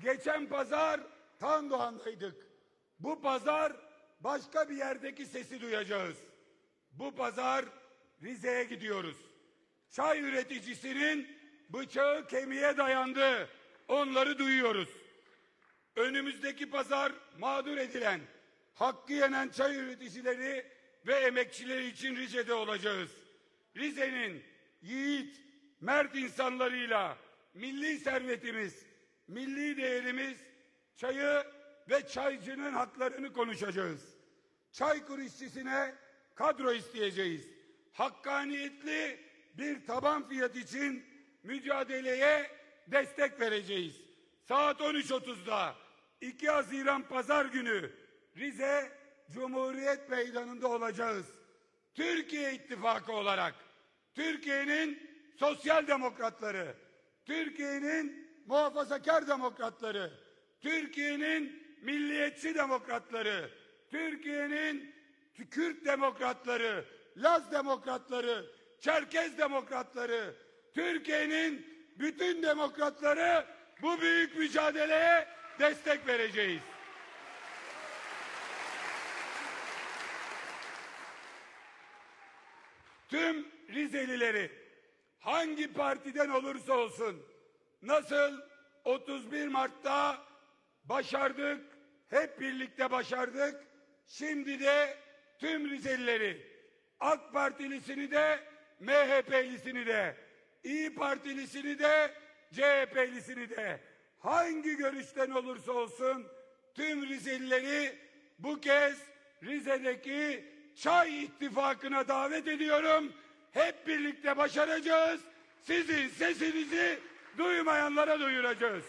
Geçen pazar Tandoğan'daydık. Bu pazar başka bir yerdeki sesi duyacağız. Bu pazar Rize'ye gidiyoruz. Çay üreticisinin bıçağı kemiğe dayandı. Onları duyuyoruz. Önümüzdeki pazar mağdur edilen, hakkı yenen çay üreticileri ve emekçileri için Rize'de olacağız. Rize'nin yiğit, mert insanlarıyla milli servetimiz, milli değerimiz, çayı ve çaycının haklarını konuşacağız. Çaykur işçisine kadro isteyeceğiz. Hakkaniyetli bir taban fiyat için mücadeleye destek vereceğiz. Saat 13.30'da 2 Haziran Pazar günü Rize Cumhuriyet Meydanı'nda olacağız. Türkiye İttifakı olarak Türkiye'nin sosyal demokratları, Türkiye'nin muhafazakar demokratları, Türkiye'nin milliyetçi demokratları, Türkiye'nin Kürt demokratları, Laz demokratları, Çerkez demokratları, Türkiye'nin bütün demokratları bu büyük mücadeleye destek vereceğiz. Tüm Rizelileri hangi partiden olursa olsun nasıl 31 Mart'ta başardık, hep birlikte başardık. Şimdi de tüm Rizelileri, AK Partilisini de, MHP'lisini de, İyi Partilisini de, CHP'lisini de, hangi görüşten olursa olsun tüm Rizelileri bu kez Rize'deki Çay İttifakı'na davet ediyorum. Hep birlikte başaracağız. Sizin sesinizi duymayanlara duyuracağız.